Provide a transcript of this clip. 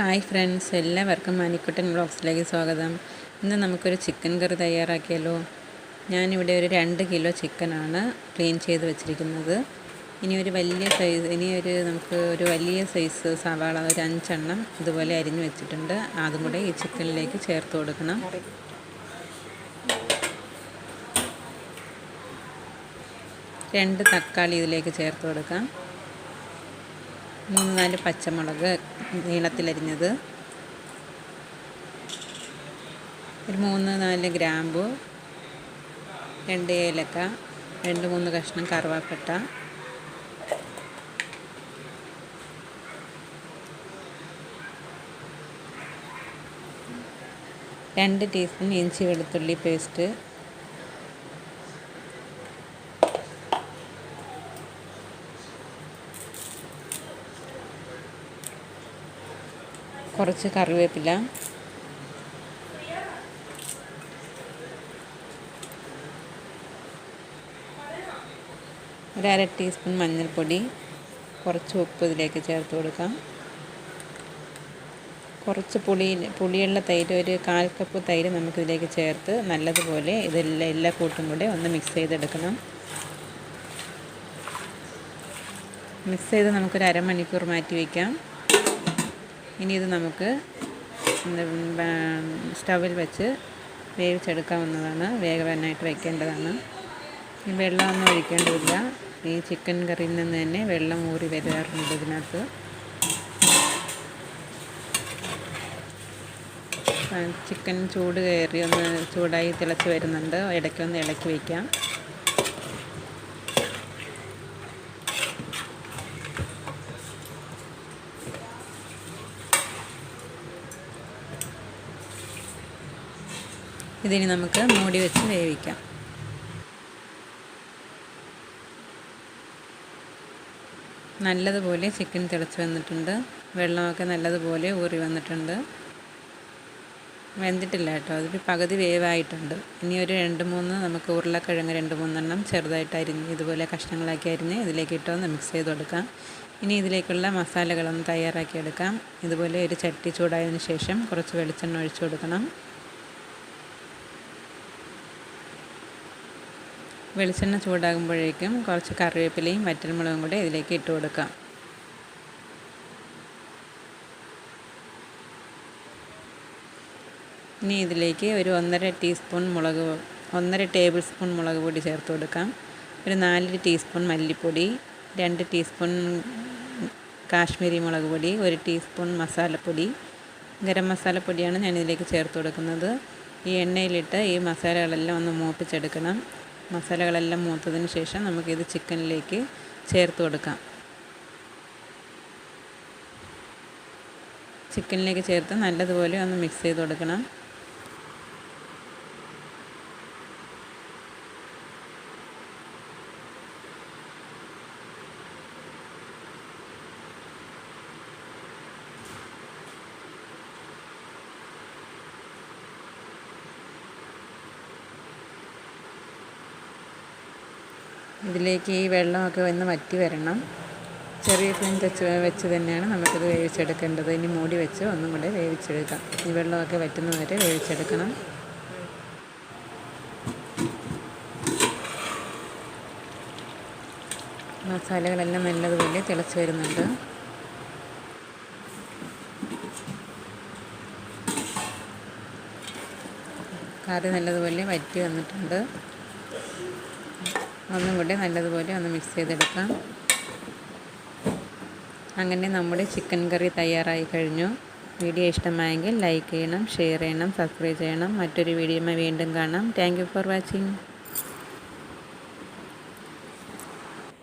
Hi friends എല്ലാവർക്കും മാനിക്കുട്ടൻ ബ്ലോഗ്സിലേക്ക് സ്വാഗതം. ഇന്ന് നമുക്കൊരു ചിക്കൻ കറി തയ്യാറാക്കിയാലോ ഞാനിവിടെ ഒരു രണ്ട് കിലോ ചിക്കനാണ് ക്ലീൻ ചെയ്ത് വെച്ചിരിക്കുന്നത്. ഇനി ഒരു വലിയ സൈസ് ഇനി ഒരു നമുക്ക് ഒരു വലിയ സൈസ് സവാള ഒരു അഞ്ചെണ്ണം ഇതുപോലെ അരിഞ്ഞു വെച്ചിട്ടുണ്ട്. അതും കൂടെ ഈ ചിക്കനിലേക്ക് ചേർത്ത് കൊടുക്കണം. രണ്ട് തക്കാളി ഇതിലേക്ക് ചേർത്ത് കൊടുക്കാം. മൂന്ന് നാല് പച്ചമുളക് നീളത്തിലരിഞ്ഞത്. ഒരു മൂന്ന് നാല് ഗ്രാമ്പു രണ്ട് ഏലക്ക രണ്ട് മൂന്ന് കഷ്ണം കറുവാപ്പട്ട. രണ്ട് ടീസ്പൂൺ ഇഞ്ചി വെളുത്തുള്ളി പേസ്റ്റ്. കുറച്ച് കറിവേപ്പില. ഒരര ടീസ്പൂൺ മഞ്ഞൾപ്പൊടി. കുറച്ച് ഉപ്പ് ഇതിലേക്ക് ചേർത്ത് കൊടുക്കാം. കുറച്ച് പുളി പുളിയുള്ള തൈര് ഒരു കാൽ കപ്പ് തൈര് നമുക്കിതിലേക്ക് ചേർത്ത് നല്ലതുപോലെ ഇതെല്ലാം എല്ലാ കൂട്ടും കൂടെ ഒന്ന് മിക്സ് ചെയ്തെടുക്കണം. മിക്സ് ചെയ്ത് നമുക്കൊരു അരമണിക്കൂർ മാറ്റി വയ്ക്കാം ഇനി ഇത് നമുക്ക് സ്റ്റവിൽ വെച്ച് വേവിച്ചെടുക്കാവുന്നതാണ്. വേഗവാനായിട്ട് വയ്ക്കേണ്ടതാണ് ഈ വെള്ളമൊന്നും ഒഴിക്കേണ്ടതില്ല. ഈ ചിക്കൻ കറിയിൽ നിന്ന് തന്നെ വെള്ളം ഊറി വരാറുണ്ട് ഇതിനകത്ത്. ചിക്കൻ ചൂട് കയറി ഒന്ന് ചൂടായി തിളച്ച് വരുന്നുണ്ട്. ഇടയ്ക്കൊന്ന് ഇളക്കി വയ്ക്കാം ഇതിനി നമുക്ക് മൂടി വെച്ച് വേവിക്കാം. നല്ലതുപോലെ ചിക്കൻ തിളച്ച് വന്നിട്ടുണ്ട്. വെള്ളമൊക്കെ നല്ലതുപോലെ ഊറി വന്നിട്ടുണ്ട്. വെന്തിട്ടില്ല കേട്ടോ. അതൊരു പകുതി വേവായിട്ടുണ്ട്. ഇനി ഒരു രണ്ട് മൂന്ന് നമുക്ക് ഉരുളക്കിഴങ്ങ് രണ്ട് മൂന്നെണ്ണം ചെറുതായിട്ട് അരിഞ്ഞ് ഇതുപോലെ കഷ്ണങ്ങളാക്കി അരിഞ്ഞ് ഇതിലേക്ക് ഇട്ടൊന്ന് മിക്സ് ചെയ്ത് കൊടുക്കാം. ഇനി ഇതിലേക്കുള്ള മസാലകളൊന്ന് തയ്യാറാക്കി എടുക്കാം. ഇതുപോലെ ഒരു ചട്ടി ചൂടായതിനു ശേഷം കുറച്ച് വെളിച്ചെണ്ണ ഒഴിച്ചു കൊടുക്കണം. വെളിച്ചെണ്ണ ചൂടാകുമ്പോഴേക്കും കുറച്ച് കറിവേപ്പിലയും വറ്റൽമുളകും കൂടെ ഇതിലേക്ക് ഇട്ട് കൊടുക്കാം. ഇനി ഇതിലേക്ക് ഒരു ഒന്നര ടീസ്പൂൺ മുളക് ഒന്നര ടേബിൾ സ്പൂൺ മുളക് പൊടി ചേർത്ത് കൊടുക്കാം. ഒരു നാല് ടീസ്പൂൺ മല്ലിപ്പൊടി രണ്ട് ടീസ്പൂൺ കാശ്മീരി മുളക് പൊടി ഒരു ടീസ്പൂൺ മസാലപ്പൊടി. ഗരം മസാലപ്പൊടിയാണ് ഞാൻ ഇതിലേക്ക് ചേർത്ത് കൊടുക്കുന്നത്. ഈ എണ്ണയിലിട്ട് ഈ മസാലകളെല്ലാം ഒന്ന് മൂപ്പിച്ചെടുക്കണം. മസാലകളെല്ലാം മൂത്തതിന് ശേഷം നമുക്കിത് ചിക്കനിലേക്ക് ചേർത്ത് കൊടുക്കാം. ചിക്കനിലേക്ക് ചേർത്ത് നല്ലതുപോലെ ഒന്ന് മിക്സ് ചെയ്ത് കൊടുക്കണം. ഇതിലേക്ക് ഈ വെള്ളമൊക്കെ ഒന്ന് വറ്റി വരണം. ചെറിയ ഫ്ലെയിം വെച്ച് വെച്ച് തന്നെയാണ് നമുക്കിത് വേവിച്ചെടുക്കേണ്ടത്. ഇനി മൂടി വെച്ച് ഒന്നും കൂടെ വേവിച്ചെടുക്കാം. ഈ വെള്ളമൊക്കെ വറ്റുന്ന വരെ വേവിച്ചെടുക്കണം. മസാലകളെല്ലാം നല്ലതുപോലെ തിളച്ച് വരുന്നുണ്ട്. കറി നല്ലതുപോലെ വറ്റി വന്നിട്ടുണ്ട്. ഒന്നും കൂടി നല്ലതുപോലെ ഒന്ന് മിക്സ് ചെയ്തെടുക്കാം. അങ്ങനെ നമ്മുടെ ചിക്കൻ കറി തയ്യാറായി കഴിഞ്ഞു. വീഡിയോ ഇഷ്ടമായെങ്കിൽ ലൈക്ക് ചെയ്യണം ഷെയർ ചെയ്യണം സബ്സ്ക്രൈബ് ചെയ്യണം. മറ്റൊരു വീഡിയോ വീണ്ടും കാണാം. Thank for watching